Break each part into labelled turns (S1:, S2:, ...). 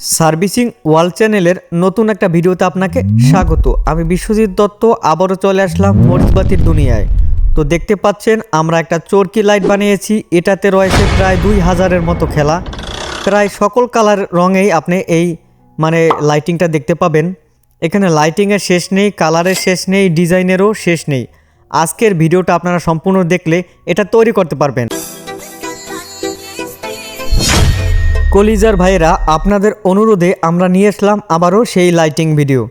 S1: Servicing ওয়াল চ্যানেলের নতুন একটা ভিডিওতে আপনাকে স্বাগত। আমি বিশ্বজিৎ দত্ত, আবারও চলে আসলাম মরিচবাতির দুনিয়ায়। তো দেখতে পাচ্ছেন, আমরা একটা চরকি লাইট বানিয়েছি, এটাতে রয়েছে প্রায় দুই হাজারের মতো খেলা। প্রায় সকল কালার রঙেই আপনি এই মানে লাইটিংটা দেখতে পাবেন। এখানে লাইটিংয়ের শেষ নেই, কালারের শেষ নেই, ডিজাইনেরও শেষ নেই। আজকের ভিডিওটা আপনারা সম্পূর্ণ দেখলে এটা তৈরি করতে পারবেন। কলিজার ভাইয়েরা, আপনাদের অনুরোধে আমরা নিয়ে আসলাম আবারও সেই লাইটিং ভিডিও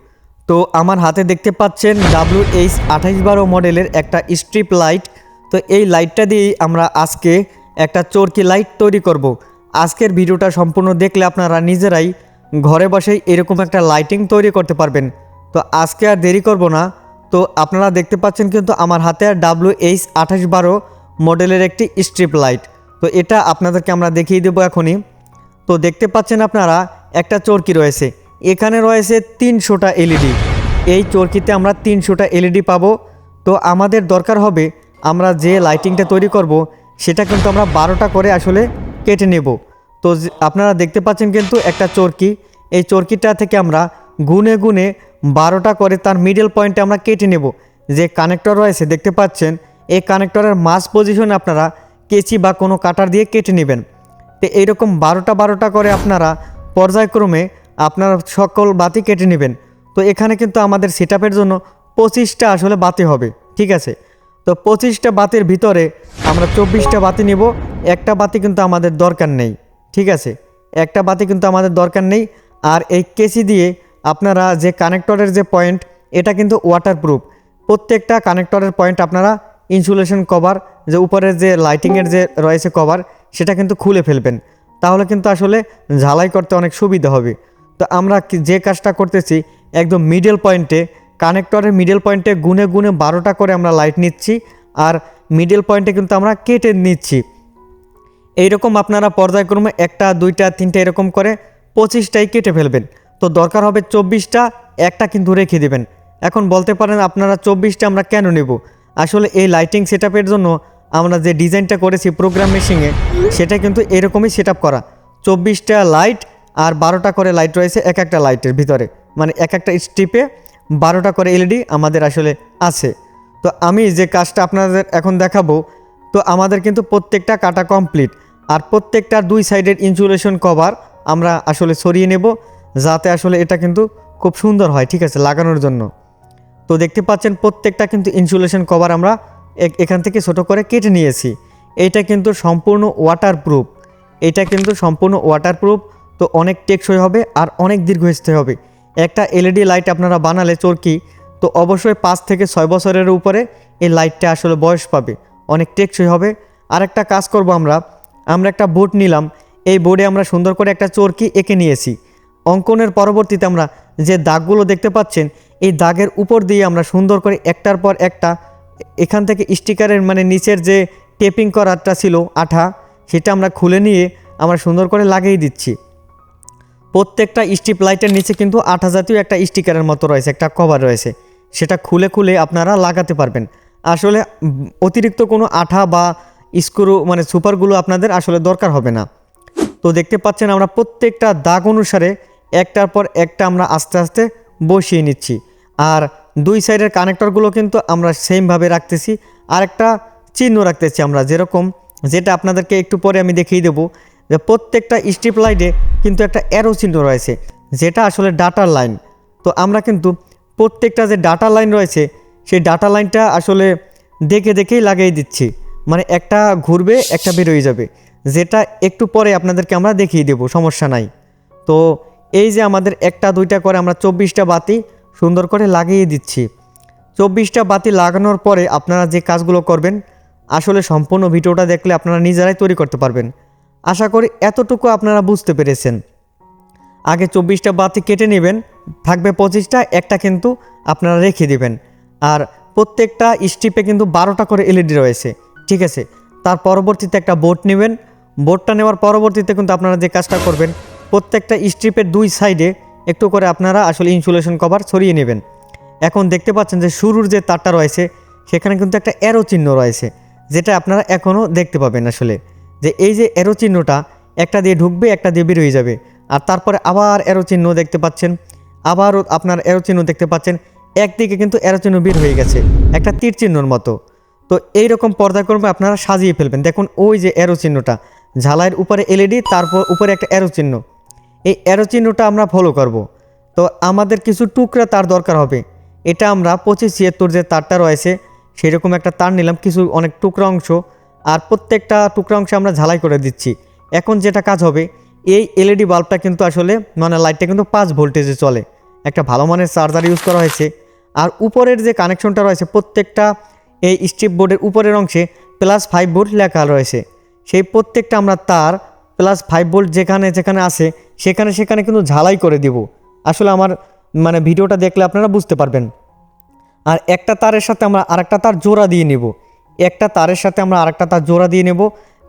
S1: তো আমার হাতে দেখতে পাচ্ছেন ডাব্লিউ এইচ আঠাইশ বারো মডেলের একটা স্ট্রিপ লাইট তো এই লাইটটা দিয়েই আমরা আজকে একটা চরকি লাইট তৈরি করব। আজকের ভিডিওটা সম্পূর্ণ দেখলে আপনারা নিজেরাই ঘরে বসেই এরকম একটা লাইটিং তৈরি করতে পারবেন। তো আজকে আর দেরি করব না। তো আপনারা দেখতে পাচ্ছেন কিন্তু আমার হাতে আর ডাব্লিউ এইচ আঠাশ বারো মডেলের একটি স্ট্রিপ লাইট তো এটা আপনাদেরকে আমরা দেখিয়ে দেবো এখনই। তো দেখতে পাচ্ছেন আপনারা, একটা চরকি রয়েছে। এখানে রয়েছে তিনশোটা এলইডি। এই চরকিতে আমরা তিনশোটা এলইডি পাবো। তো আমাদের দরকার হবে, আমরা যে লাইটিংটা তৈরি করব, সেটা কিন্তু আমরা বারোটা করে আসলে কেটে নেব। তো আপনারা দেখতে পাচ্ছেন কিন্তু একটা চরকি। এই চরকিটা থেকে আমরা গুনে গুনে বারোটা করে তার মিডল পয়েন্টে আমরা কেটে নেব। যে কানেক্টর রয়েছে, দেখতে পাচ্ছেন, এই কানেক্টরের মাস পজিশনে আপনারা কেচি বা কোনো কাটার দিয়ে কেটে নেবেন। তো এইরকম বারোটা বারোটা করে আপনারা পর্যায়ক্রমে আপনারা সকল বাতি কেটে নেবেন। তো এখানে কিন্তু আমাদের সেট জন্য পঁচিশটা আসলে বাতি হবে, ঠিক আছে? তো পঁচিশটা বাতির ভিতরে আমরা চব্বিশটা বাতি নিব, একটা বাতি কিন্তু আমাদের দরকার নেই, ঠিক আছে? একটা বাতি কিন্তু আমাদের দরকার নেই, আর এই কেসি দিয়ে আপনারা যে কানেক্টরের যে পয়েন্ট এটা কিন্তু ওয়াটারপ্রুফ প্রত্যেকটা কানেক্টরের পয়েন্ট আপনারা ইনসুলেশন কভার যে উপরের যে লাইটিংয়ের যে রয়েছে কভার সেটা কিন্তু খুলে ফেলবেন। তাহলে কিন্তু আসলে ঝালাই করতে অনেক সুবিধা হবে। তো আমরা যে কাজটা করতেছি, একদম মিডল পয়েন্টে কানেক্টরের মিডল পয়েন্টে গুনে গুনে বারোটা করে আমরা লাইট নিচ্ছি আর মিডল পয়েন্টে কিন্তু আমরা কেটে নিচ্ছি। এইরকম আপনারা পর্যায়ক্রমে একটা, দুইটা, তিনটা এরকম করে পঁচিশটাই কেটে ফেলবেন। তো দরকার হবে চব্বিশটা, একটা কিন্তু রেখে দেবেন। এখন বলতে পারেন আপনারা চব্বিশটা আমরা কেন নেব? আসলে এই লাইটিং সেট জন্য আমরা যে ডিজাইনটা করেছি প্রোগ্রাম মেশিংয়ে সেটা কিন্তু এরকমই সেট করা। চব্বিশটা লাইট আর বারোটা করে লাইট রয়েছে এক একটা লাইটের ভিতরে। মানে এক একটা স্ট্রিপে বারোটা করে এলইডি আমাদের আসলে আছে। তো আমি যে কাজটা আপনাদের এখন দেখাবো, তো আমাদের কিন্তু প্রত্যেকটা কাটা কমপ্লিট আর প্রত্যেকটা দুই সাইডের ইনসুলেশন কভার আমরা আসলে সরিয়ে নেব, যাতে আসলে এটা কিন্তু খুব সুন্দর হয়, ঠিক আছে, লাগানোর জন্য। তো দেখতে পাচ্ছেন প্রত্যেকটা কিন্তু ইনসুলেশন কভার আমরা এখান থেকে ছোট করে কেটে নিয়েছি। এইটা কিন্তু সম্পূর্ণ ওয়াটারপ্রুফ এটা কিন্তু সম্পূর্ণ ওয়াটারপ্রুফ তো অনেক টেকসই হবে আর অনেক দীর্ঘস্থায়ী হবে। একটা এলইডি লাইট আপনারা বানালে চরকি, তো অবশ্যই পাঁচ থেকে ছয় বছরের উপরে এই লাইটটা আসলে বয়স পাবে। অনেক টেকসই হবে। আর একটা কাজ করব আমরা। আমরা একটা বোর্ড নিলাম। এই বোর্ডে আমরা সুন্দর করে একটা চরকি এঁকে নিয়েছি। অঙ্কনের পরবর্তীতে আমরা যে দাগগুলো দেখতে পাচ্ছেন, এই দাগের উপর দিয়ে আমরা সুন্দর করে একটার পর একটা এখান থেকে স্টিকারের মানে নিচের যে টেপিং করাটা ছিল আঠা, সেটা আমরা খুলে নিয়ে আমরা সুন্দর করে লাগিয়ে দিচ্ছি। প্রত্যেকটা স্ট্রিপ লাইটের নিচে কিন্তু আঠা জাতীয় একটা স্টিকারের মতো রয়েছে, একটা কভার রয়েছে। সেটা খুলে খুলে আপনারা লাগাতে পারবেন। আসলে অতিরিক্ত কোনো আঠা বা স্ক্রু মানে সুপারগুলো আপনাদের আসলে দরকার হবে না। তো দেখতে পাচ্ছেন আমরা প্রত্যেকটা দাগ অনুসারে একটার পর একটা আমরা আস্তে আস্তে বসিয়ে নিচ্ছি। আর দুই সাইডের কানেক্টরগুলো কিন্তু আমরা সেমভাবে রাখতেছি। আর একটা চিহ্ন রাখতেছি আমরা, যেরকম যেটা আপনাদেরকে একটু পরে আমি দেখিয়ে দেবো, যে প্রত্যেকটা স্ট্রিপ লাইটে কিন্তু একটা অ্যারো চিহ্ন রয়েছে, যেটা আসলে ডাটার লাইন তো আমরা কিন্তু প্রত্যেকটা যে ডাটা লাইন রয়েছে, সেই ডাটা লাইনটা আসলে দেখে দেখেই লাগিয়ে দিচ্ছি। মানে একটা ঘুরবে, একটা বেরোয় যাবে, যেটা একটু পরে আপনাদেরকে আমরা দেখিয়ে দেবো, সমস্যা নাই। তো এই যে আমাদের একটা, দুইটা করে আমরা চব্বিশটা বাতি সুন্দর করে লাগিয়ে দিচ্ছি। চব্বিশটা বাতি লাগানোর পরে আপনারা যে কাজগুলো করবেন, আসলে সম্পূর্ণ ভিডিওটা দেখলে আপনারা নিজেরাই তৈরি করতে পারবেন। আশা করি এতটুকু আপনারা বুঝতে পেরেছেন। আগে চব্বিশটা বাতি কেটে নেবেন, থাকবে পঁচিশটা, একটা কিন্তু আপনারা রেখে দিবেন। আর প্রত্যেকটা স্ট্রিপে কিন্তু বারোটা করে এলইডি রয়েছে, ঠিক আছে? তার পরবর্তীতে একটা বোর্ড নেবেন। বোর্ডটা নেওয়ার পরবর্তীতে কিন্তু আপনারা যে কাজটা করবেন, প্রত্যেকটা স্ট্রিপের দুই সাইডে একটু করে আপনারা আসলে ইনসুলেশন কভার ছড়িয়ে নেবেন। এখন দেখতে পাচ্ছেন যে শুরুর যে তারটা রয়েছে, সেখানে কিন্তু একটা অ্যারো চিহ্ন রয়েছে, যেটা আপনারা এখনও দেখতে পাবেন আসলে। যে এই যে অ্যারো চিহ্নটা, একটা দিয়ে ঢুকবে, একটা দিয়ে বেরোয় যাবে। আর তারপরে আবার এরো চিহ্ন দেখতে পাচ্ছেন আবারও আপনার এরো চিহ্ন দেখতে পাচ্ছেন, একদিকে কিন্তু এরো চিহ্ন বের হয়ে গেছে, একটা তীর চিহ্নর মতো। তো এই রকম পর্দাক্রমে আপনারা সাজিয়ে ফেলবেন। দেখুন, ওই যে এরো চিহ্নটা, ঝালাইয়ের উপরে এলইডি তারপর উপরে একটা এরো চিহ্ন। এই এরো চিহ্নটা আমরা ফলো করব। তো আমাদের কিছু টুকরা তার দরকার হবে। এটা আমরা পঁচিশ ছিয়াত্তর যে তারটা রয়েছে, সেরকম একটা তার নিলাম, কিছু অনেক টুকরা অংশ। আর প্রত্যেকটা টুকরা অংশ আমরা ঝালাই করে দিচ্ছি। এখন যেটা কাজ হবে, এই এলইডি বাল্বটা কিন্তু আসলে মানে লাইটটা কিন্তু পাঁচ ভোল্টেজে চলে। একটা ভালো মানের চার্জার ইউজ করা হয়েছে। আর উপরের যে কানেকশনটা রয়েছে, প্রত্যেকটা এই স্ট্রিপ বোর্ডের উপরের অংশে প্লাস ফাইভ ভোল্ট লেখা রয়েছে। সেই প্রত্যেকটা আমরা তার প্লাস ফাইভ ভোল্ট যেখানে যেখানে আসে, সেখানে সেখানে কিন্তু ঝালাই করে দিব। আসলে আমার মানে ভিডিওটা দেখলে আপনারা বুঝতে পারবেন। আর একটা তারের সাথে আমরা আরেকটা তার জোড়া দিয়ে নেব। একটা তারের সাথে আমরা আরেকটা তার জোড়া দিয়ে নেব।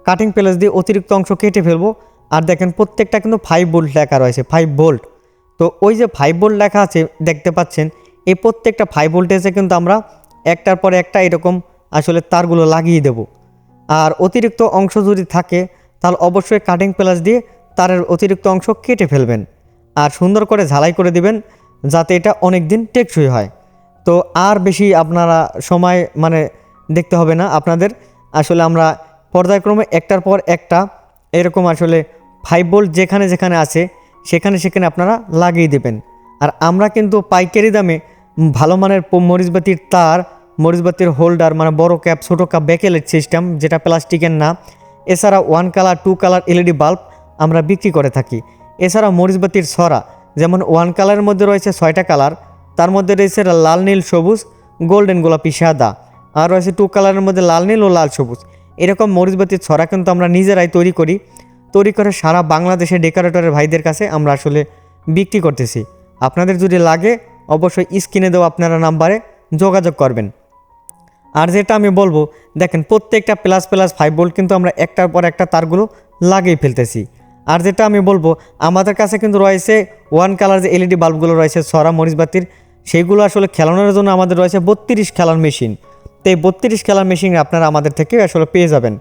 S1: কাটিং প্লেস দিয়ে অতিরিক্ত অংশ কেটে ফেলব। আর দেখেন প্রত্যেকটা কিন্তু ফাইভ ভোল্ট লেখা রয়েছে ফাইভ ভোল্ট তো ওই যে ফাইভ ভোল্ট লেখা আছে, দেখতে পাচ্ছেন, এই প্রত্যেকটা ফাইভ ভোল্টেজে কিন্তু আমরা একটার পর একটা এরকম আসলে তারগুলো লাগিয়ে দেব। আর অতিরিক্ত অংশ যদি থাকে তাহলে অবশ্যই কাটিং প্লাস দিয়ে তারের অতিরিক্ত অংশ কেটে ফেলবেন আর সুন্দর করে ঝালাই করে দিবেন যাতে এটা অনেক দিন টেকসই হয়। তো আর বেশি আপনারা সময় মানে দেখতে হবে না আপনাদের। আসলে আমরা পর্যায়ক্রমে একটার পর একটা এরকম আসলে ফাইভ বোল্ট যেখানে যেখানে আছে, সেখানে সেখানে আপনারা লাগিয়ে দেবেন। আর আমরা কিন্তু পাইকারি দামে ভালো মানের মরিচবাতির তার, মরিচবাতির হোল্ডার মানে বড় ক্যাপ ছোটো ক্যাপ ব্যাকেলেট সিস্টেম যেটা প্লাস্টিকের না এছাড়া one colour two colour LED bulb আমরা বিক্রি করে থাকি। এছাড়া মরিচবাতির ছড়া, যেমন ওয়ান কালারের মধ্যে রয়েছে ছয়টা কালার তার মধ্যে রয়েছে লাল নীল সবুজ গোল্ডেন গোলাপি সাদা, আর রয়েছে টু কালারের মধ্যে লাল নীল ও লাল সবুজ। এরকম মরিচবাতির ছড়া কিন্তু আমরা নিজেরাই তৈরি করি। তৈরি করে সারা বাংলাদেশে ডেকোরেটরের ভাইদের কাছে আমরা আসলে বিক্রি করতেছি। আপনাদের যদি লাগে, অবশ্যই স্ক্রিনে দেওয়া আপনারা নাম্বারে যোগাযোগ করবেন। আর যেটা আমি বলব, দেখেন প্রত্যেকটা প্লাস প্লাস ফাইভ ভোল্ট কিন্তু আমরা একটার পর একটা তারগুলো লাগিয়ে ফেলতেছি। আর যেটা আমি বলব, আমাদের কাছে কিন্তু রয়েছে ওয়ান কালার যে এলইডি বাল্বগুলো রয়েছে, সরা মরিচবাতির সেইগুলো আসলে খেলানোর জন্য আমাদের রয়েছে বত্রিশ খেলার মেশিন তো এই বত্রিশ খেলার মেশিন আপনারা আমাদের থেকে আসলে পেয়ে যাবেন।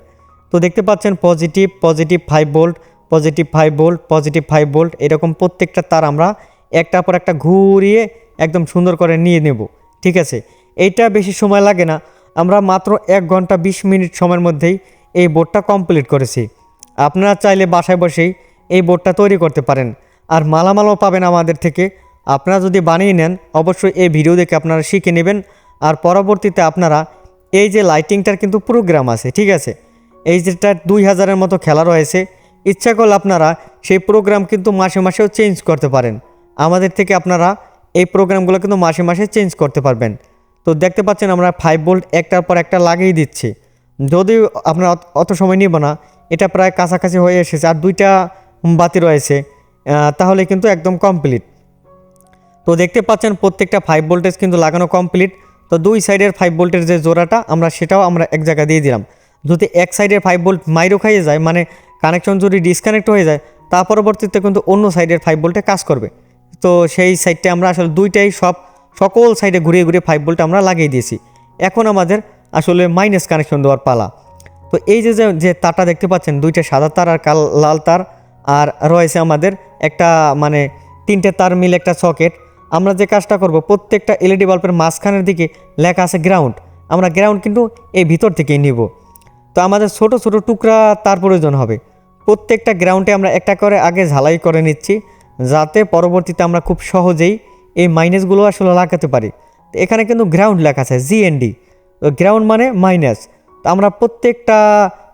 S1: তো দেখতে পাচ্ছেন positive positive five volt positive five volt positive five volt এরকম প্রত্যেকটা তার আমরা একটার পর একটা ঘুরিয়ে একদম সুন্দর করে নিয়ে নেব। ঠিক আছে? এইটা বেশি সময় লাগে না। আমরা মাত্র এক ঘণ্টা বিশ মিনিট সময়ের মধ্যেই এই বোর্ডটা কমপ্লিট করেছি। আপনারা চাইলে বাসায় বসেই এই বোর্ডটা তৈরি করতে পারেন। আর মালামালও পাবেন আমাদের থেকে। আপনারা যদি বানিয়ে নেন, অবশ্যই এই ভিডিও দেখে আপনারা শিখে নেবেন। আর পরবর্তীতে আপনারা এই যে লাইটিংটার কিন্তু প্রোগ্রাম আছে, ঠিক আছে? এই যেটা দুই হাজারের মতো খেলা রয়েছে, ইচ্ছা করলে আপনারা সেই প্রোগ্রাম কিন্তু মাসে মাসেও চেঞ্জ করতে পারেন। আমাদের থেকে আপনারা এই প্রোগ্রামগুলো কিন্তু মাসে মাসে চেঞ্জ করতে পারবেন। তো দেখতে পাচ্ছেন আমরা ফাইভ বোল্ট একটার পর একটা লাগিয়ে দিচ্ছি। যদিও আপনার অত- অত সময় নিব না, এটা প্রায় কাছাকাছি হয়ে এসেছে আর দুইটা বাতি রয়েছে তাহলে কিন্তু একদম কমপ্লিট তো দেখতে পাচ্ছেন প্রত্যেকটা ফাইভ ভোল্টেজ কিন্তু লাগানো কমপ্লিট তো দুই সাইডের ফাইভ ভোল্টের যে জোড়াটা, আমরা সেটাও আমরা এক জায়গায় দিয়ে দিলাম। যদি এক সাইডের ফাইভ ভোল্ট মাইরো খাইয়ে যায় মানে কানেকশন যদি ডিসকানেক্ট হয়ে যায়, তা পরবর্তীতে কিন্তু অন্য সাইডের ফাইভ ভোল্টে কাজ করবে। তো সেই সাইডটা আমরা আসলে দুইটাই সব সকল সাইডে ঘুরিয়ে ঘুরিয়ে ফাইভ ভোল্ট আমরা লাগিয়ে দিয়েছি। এখন আমাদের আসলে মাইনাস কানেকশন দেওয়ার পালা। তো এই যে, যে- তারটা দেখতে পাচ্ছেন, দুইটা সাদা তার আর কাল, লাল তার, আর রয়েছে আমাদের একটা মানে তিনটে তার মিলে একটা সকেট আমরা যে কাজটা করব, প্রত্যেকটা এলইডি বাল্বের মাঝখানের দিকে লেখা আছে গ্রাউন্ড আমরা গ্রাউন্ড কিন্তু এই ভিতর থেকেই নিব। তো আমাদের ছোট ছোট টুকরা তার প্রয়োজন হবে। প্রত্যেকটা গ্রাউন্ডে আমরা একটা করে আগে ঝালাই করে নিচ্ছি, যাতে পরবর্তীতে আমরা খুব সহজেই এই মাইনাসগুলো আসলে লাগাতে পারি। তো এখানে কিন্তু গ্রাউন্ড লেখা আছে জিএনডি গ্রাউন্ড মানে মাইনাস তো আমরা প্রত্যেকটা,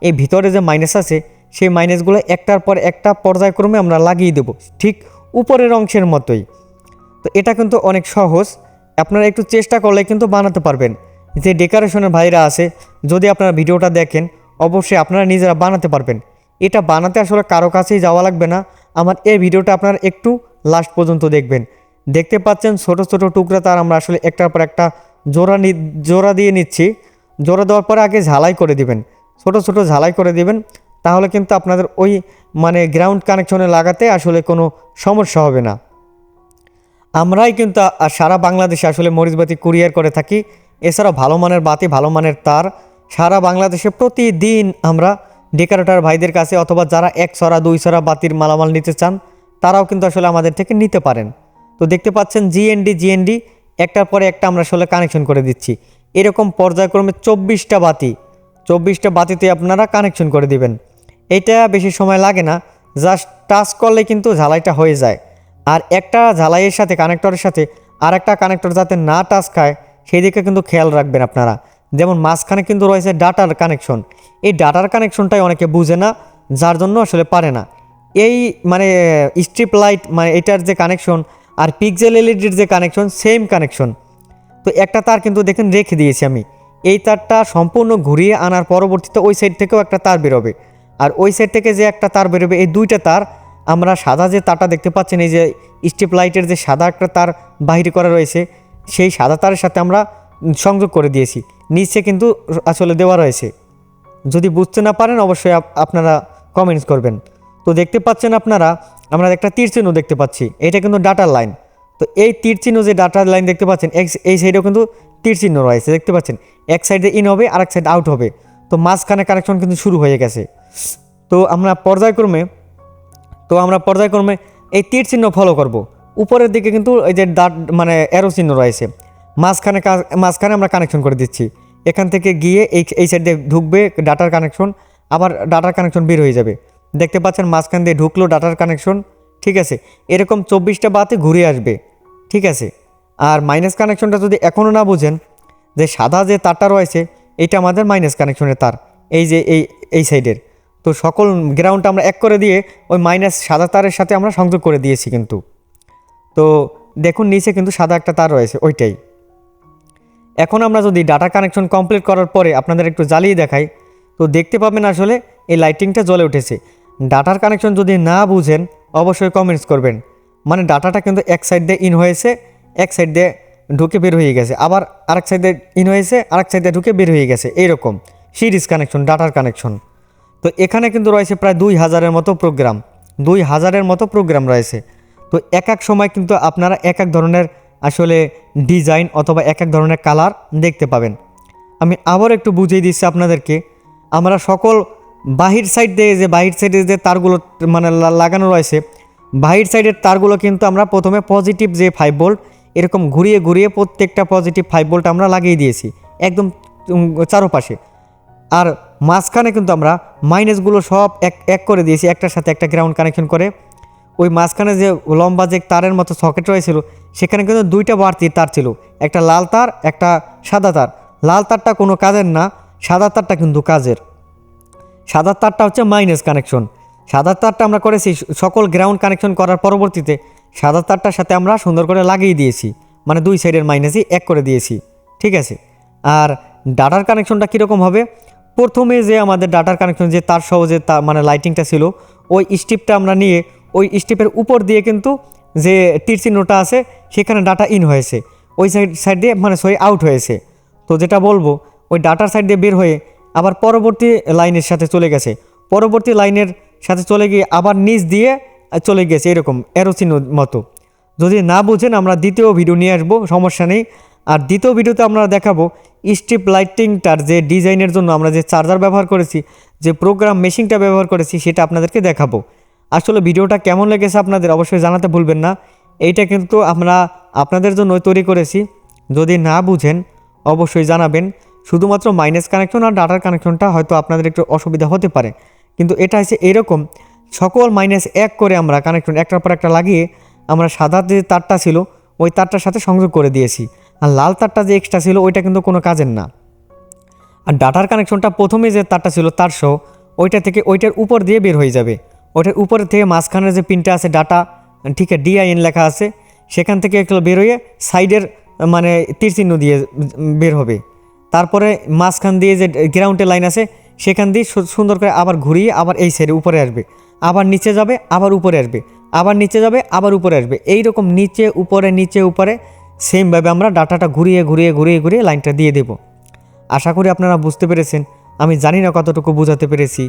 S1: এই ভিতরে যে মাইনাস আছে, সেই মাইনাসগুলো একটার পর একটা পর্যায়ক্রমে আমরা লাগিয়ে দেব, ঠিক উপরের অংশের মতোই। তো এটা কিন্তু অনেক সহজ। আপনারা একটু চেষ্টা করলে কিন্তু বানাতে পারবেন। যে ডেকোরেশনের ভাইরা আছে, যদি আপনারা ভিডিওটা দেখেন, অবশ্যই আপনারা নিজেরা বানাতে পারবেন। এটা বানাতে আসলে কারও কাছেই যাওয়া লাগবে না। আমার এই ভিডিওটা আপনারা একটু লাস্ট পর্যন্ত দেখবেন। দেখতে পাচ্ছেন ছোট ছোট টুকরা তার আমরা আসলে একটার পর একটা জোড়া নি জোড়া দিয়ে নিচ্ছি। জোড়া দেওয়ার পরে আগে ঝালাই করে দিবেন। ছোট ছোট ঝালাই করে দিবেন। তাহলে কিন্তু আপনাদের ওই মানে গ্রাউন্ড কানেকশনে লাগাতে আসলে কোনো সমস্যা হবে না। আমরাই কিন্তু সারা বাংলাদেশে আসলে মরিচবাতি কুরিয়ার করে থাকি। এছাড়া ভালো মানের বাতি, ভালো মানের তার সারা বাংলাদেশে প্রতিদিন আমরা ডেকারেটার ভাইদের কাছে অথবা যারা এক ছড়া, দুই ছড়া বাতির মালামাল নিতে চান, তারাও কিন্তু আসলে আমাদের থেকে নিতে পারেন। তো দেখতে পাচ্ছেন জিএনডি জিএনডি একটার পরে একটা আমরা আসলে কানেকশন করে দিচ্ছি। এরকম পর্যায়ক্রমে চব্বিশটা বাতি, চব্বিশটা বাতিতে আপনারা কানেকশন করে দিবেন। এটা বেশি সময় লাগে না জাস্ট টাচ করলে কিন্তু ঝালাইটা হয়ে যায়। আর একটা ঝালাইয়ের সাথে কানেক্টরের সাথে আর একটা কানেক্টর যাতে না টাচ খায় সেই দিকে কিন্তু খেয়াল রাখবেন আপনারা। যেমন মাঝখানে কিন্তু রয়েছে ডাটার কানেকশন এই ডাটার কানেকশনটাই অনেকে বুঝে না, যার জন্য আসলে পারে না। এই মানে স্ট্রিপ লাইট মানে এটার যে কানেকশন আর পিকজেল এলইডির যে কানেকশন সেম কানেকশন তো একটা তার কিন্তু দেখেন, রেখে দিয়েছি আমি। এই তারটা সম্পূর্ণ ঘুরিয়ে আনার পরবর্তীতে ওই সাইড থেকেও একটা তার বেরোবে। আর ওই সাইড থেকে যে একটা তার বেরোবে, এই দুইটা তার, আমরা সাদা যে তারটা দেখতে পাচ্ছেন, এই যে স্ট্রিপ লাইটের যে সাদা একটা তার বাহির করা রয়েছে, সেই সাদা তারের সাথে আমরা সংযোগ করে দিয়েছি। নিচে কিন্তু আসলে দেওয়া রয়েছে। যদি বুঝতে না পারেন, অবশ্যই আপনারা কমেন্টস করবেন। তো দেখতে পাচ্ছেন আপনারা, আমরা একটা তীর চিহ্ন দেখতে পাচ্ছি। এটা কিন্তু ডাটার লাইন। তো এই তীর চিহ্ন যে ডাটার লাইন দেখতে পাচ্ছেন, এই সাইডেও কিন্তু তীর চিহ্ন রয়েছে, দেখতে পাচ্ছেন? এক সাইডে ইন হবে আর এক সাইড আউট হবে। তো মাঝখানে কানেকশন কিন্তু শুরু হয়ে গেছে। তো আমরা পর্যায়ক্রমে, তো আমরা পর্যায়ক্রমে এই তীর চিহ্ন ফলো করব। উপরের দিকে কিন্তু এই যে ডাট মানে অ্যারো চিহ্ন রয়েছে। মাঝখানে মাঝখানে আমরা কানেকশন করে দিচ্ছি। এখান থেকে গিয়ে এই এই সাইডে ঢুকবে, ডাটার কানেকশন আবার ডাটার কানেকশন বের হয়ে যাবে। দেখতে পাচ্ছেন মাঝখান দিয়ে ঢুকলো ডাটার কানেকশন ঠিক আছে? এরকম চব্বিশটা বাতে ঘুরে আসবে, ঠিক আছে? আর মাইনাস কানেকশনটা যদি এখনও না বুঝেন, যে সাদা যে তারটা রয়েছে, এটা আমাদের মাইনাস কানেকশনের তার, এই যে এই এই সাইডের তো সকল গ্রাউন্ডটা আমরা এক করে দিয়ে ওই মাইনাস সাদা তারের সাথে আমরা সংযোগ করে দিয়েছি কিন্তু। তো দেখুন, নিচে কিন্তু সাদা একটা তার রয়েছে, ওইটাই। এখন আমরা যদি ডাটা কানেকশন কমপ্লিট করার পরে আপনাদের একটু জ্বালিয়ে দেখাই, তো দেখতে পাবেন আসলে এই লাইটিংটা জ্বলে উঠেছে। ডাটার কানেকশন যদি না বুঝেন, অবশ্যই কমেন্টস করবেন। মানে ডাটাটা কিন্তু এক সাইড দিয়ে ইন হয়েছে, এক সাইড দিয়ে ঢুকে বের হয়ে গেছে। আবার আরেক সাইড ইন হয়েছে, আরেক সাইড ঢুকে বের হয়ে গেছে। এইরকম সিরিজ কানেকশন ডাটার কানেকশন তো এখানে কিন্তু রয়েছে প্রায় দুই হাজারের মতো প্রোগ্রাম দুই হাজারের মতো প্রোগ্রাম রয়েছে। তো এক এক সময় কিন্তু আপনারা এক এক ধরনের আসলে ডিজাইন অথবা এক এক ধরনের কালার দেখতে পাবেন। আমি আবার একটু বুঝিয়ে দিচ্ছি আপনাদেরকে, আমরা সকল বাহির সাইড দিয়ে যে বাহির সাইডে যে তারগুলো মানে লাগানো রয়েছে, বাহির সাইডের তারগুলো কিন্তু আমরা প্রথমে পজিটিভ যে ফাইভ ভোল্ট এরকম ঘুরিয়ে ঘুরিয়ে প্রত্যেকটা পজিটিভ ফাইভ ভোল্ট আমরা লাগিয়ে দিয়েছি, একদম চারোপাশে। আর মাঝখানে কিন্তু আমরা মাইনাসগুলো সব এক এক করে দিয়েছি, একটার সাথে একটা গ্রাউন্ড কানেকশন করে। ওই মাঝখানে যে লম্বা যে তারের মতো সকেট রয়েছিল, সেখানে কিন্তু দুইটা বাড়তি তার ছিল, একটা লাল তার, একটা সাদা তার। লাল তারটা কোনো কাজের না, সাদা তারটা কিন্তু কাজের। সাদা তারটা হচ্ছে মাইনাস কানেকশন সাদা তারটা আমরা করেছি সকল গ্রাউন্ড কানেকশন করার পরবর্তীতে সাদা তারটার সাথে আমরা সুন্দর করে লাগিয়ে দিয়েছি। মানে দুই সাইডের মাইনাসই এক করে দিয়েছি। ঠিক আছে? আর ডাটার কানেকশনটা কীরকম হবে? প্রথমে যে আমাদের ডাটার কানেকশন যে তার সহ যে তা মানে লাইটিংটা ছিল, ওই স্টিপটা আমরা নিয়ে ওই স্টিপের উপর দিয়ে কিন্তু যে তীর চিহ্নটা আছে, সেখানে ডাটা ইন হয়েছে। ওই সাইড সাইড দিয়ে মানে সরি আউট হয়েছে। তো যেটা বলব, ওই ডাটার সাইড দিয়ে বের হয়ে আবার পরবর্তী লাইনের সাথে চলে গেছে। পরবর্তী লাইনের সাথে চলে গিয়ে আবার নিচ দিয়ে চলে গেছে, এরকম অ্যারোচিন মতো। যদি না বুঝেন, আমরা দ্বিতীয় ভিডিও নিয়ে আসব, সমস্যা নেই। আর দ্বিতীয় ভিডিওতে আমরা দেখাবো স্ট্রিপ লাইটিংটার যে ডিজাইনের জন্য আমরা যে চার্জার ব্যবহার করেছি, যে প্রোগ্রাম মেশিনটা ব্যবহার করেছি, সেটা আপনাদেরকে দেখাবো। আসলে ভিডিওটা কেমন লেগেছে আপনাদের অবশ্যই জানাতে ভুলবেন না। এইটা কিন্তু আমরা আপনাদের জন্য তৈরি করেছি। যদি না বুঝেন, অবশ্যই জানাবেন। শুধুমাত্র মাইনাস কানেকশন আর ডাটার কানেকশনটা হয়তো আপনাদের একটু অসুবিধা হতে পারে। কিন্তু এটা হচ্ছে এরকম, সকল মাইনাস এক করে আমরা কানেকশন একটার পর একটা লাগিয়ে আমরা সাদা যে তারটা ছিল, ওই তারটার সাথে সংযোগ করে দিয়েছি। আর লাল তারটা যে এক্সট্রা ছিল, ওইটা কিন্তু কোনো কাজের না। আর ডাটার কানেকশনটা প্রথমে যে তারটা ছিল, তার সহ ওইটা থেকে ওইটার উপর দিয়ে বের হয়ে যাবে। ওইটার উপর থেকে মাঝখানের যে পিনটা আছে ডাটা ঠিক আছে ডিআইএন লেখা আছে, সেখান থেকে একটু বের হয়ে সাইডের মানে তীর চিহ্ন দিয়ে বের হবে। তারপরে মাঝখান দিয়ে যে গ্রাউন্ডের লাইন আছে, সেখান দিয়ে সুন্দর করে আবার ঘুরিয়ে আবার এই সাইডে উপরে আসবে। আবার নিচে যাবে, আবার উপরে আসবে। আবার নিচে যাবে, আবার উপরে আসবে। এই রকম নিচে, উপরে নিচে, উপরে সেমভাবে আমরা ডাটাটা ঘুরিয়ে ঘুরিয়ে ঘুরিয়ে ঘুরিয়ে লাইনটা দিয়ে দেবো। আশা করি আপনারা বুঝতে পেরেছেন। আমি জানি না কতটুকু বোঝাতে পেরেছি।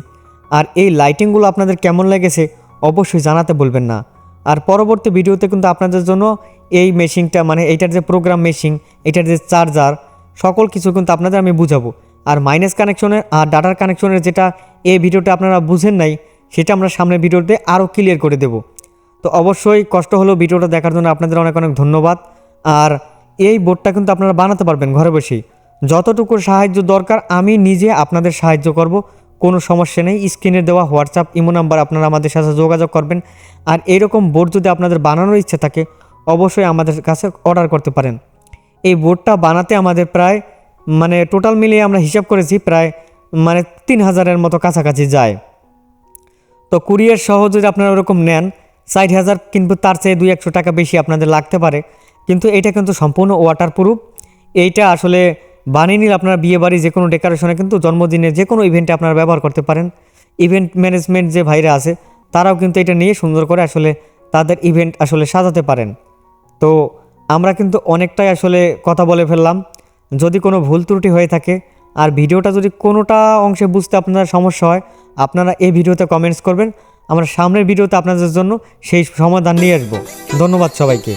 S1: আর এই লাইটিংগুলো আপনাদের কেমন লেগেছে, অবশ্যই জানাতে বলবেন না। আর পরবর্তী ভিডিওতে কিন্তু আপনাদের জন্য এই মেশিনটা মানে এইটার যে প্রোগ্রাম মেশিন এটার যে চার্জার সকল কিছু কিন্তু আপনাদের আমি বুঝাবো। আর মাইনাস কানেকশনের আর ডাটার কানেকশনের যেটা এই ভিডিওটা আপনারা বুঝেন নাই, সেটা আমরা সামনের ভিডিওতে আরও ক্লিয়ার করে দেব। তো অবশ্যই কষ্ট হলেও ভিডিওটা দেখার জন্য আপনাদের অনেক অনেক ধন্যবাদ। আর এই বোর্ডটা কিন্তু আপনারা বানাতে পারবেন ঘরে বসেই। যতটুকু সাহায্য দরকার, আমি নিজে আপনাদের সাহায্য করব। কোনো সমস্যা নেই স্ক্রিনে দেওয়া হোয়াটসঅ্যাপ ইমো নাম্বার আপনারা আমাদের সাথে যোগাযোগ করবেন। আর এইরকম বোর্ড যদি আপনাদের বানানোর ইচ্ছে থাকে, অবশ্যই আমাদের কাছে অর্ডার করতে পারেন। এই বোর্ডটা বানাতে আমাদের প্রায় মানে টোটাল মিলিয়ে আমরা হিসাব করেছি প্রায় মানে তিন হাজারের মতো কাছাকাছি যায়। তো কুরিয়ার সহ যদি আপনারা ওরকম নেন, ষাট হাজার কিন্তু তার চেয়ে দুই একশো টাকা বেশি আপনাদের লাগতে পারে। কিন্তু এটা কিন্তু সম্পূর্ণ ওয়াটার প্রুফ এইটা আসলে বানিয়ে নিলে আপনার বিয়ে বাড়ি যে কোনো ডেকোরেশনে কিন্তু জন্মদিনে যে কোনো ইভেন্টে আপনারা ব্যবহার করতে পারেন। ইভেন্ট ম্যানেজমেন্ট যে ভাইরা আছে, তারাও কিন্তু এটা নিয়ে সুন্দর করে আসলে তাদের ইভেন্ট আসলে সাজাতে পারেন। তো আমরা কিন্তু অনেকটাই আসলে কথা বলে ফেললাম। যদি কোনো ভুল ত্রুটি হয়ে থাকে আর ভিডিওটা যদি কোনোটা অংশে বুঝতে আপনার সমস্যা হয়, আপনারা এই ভিডিওতে কমেন্টস করবেন। আমরা সামনের ভিডিওতে আপনাদের জন্য সেই সমাধান নিয়ে আসব। ধন্যবাদ সবাইকে।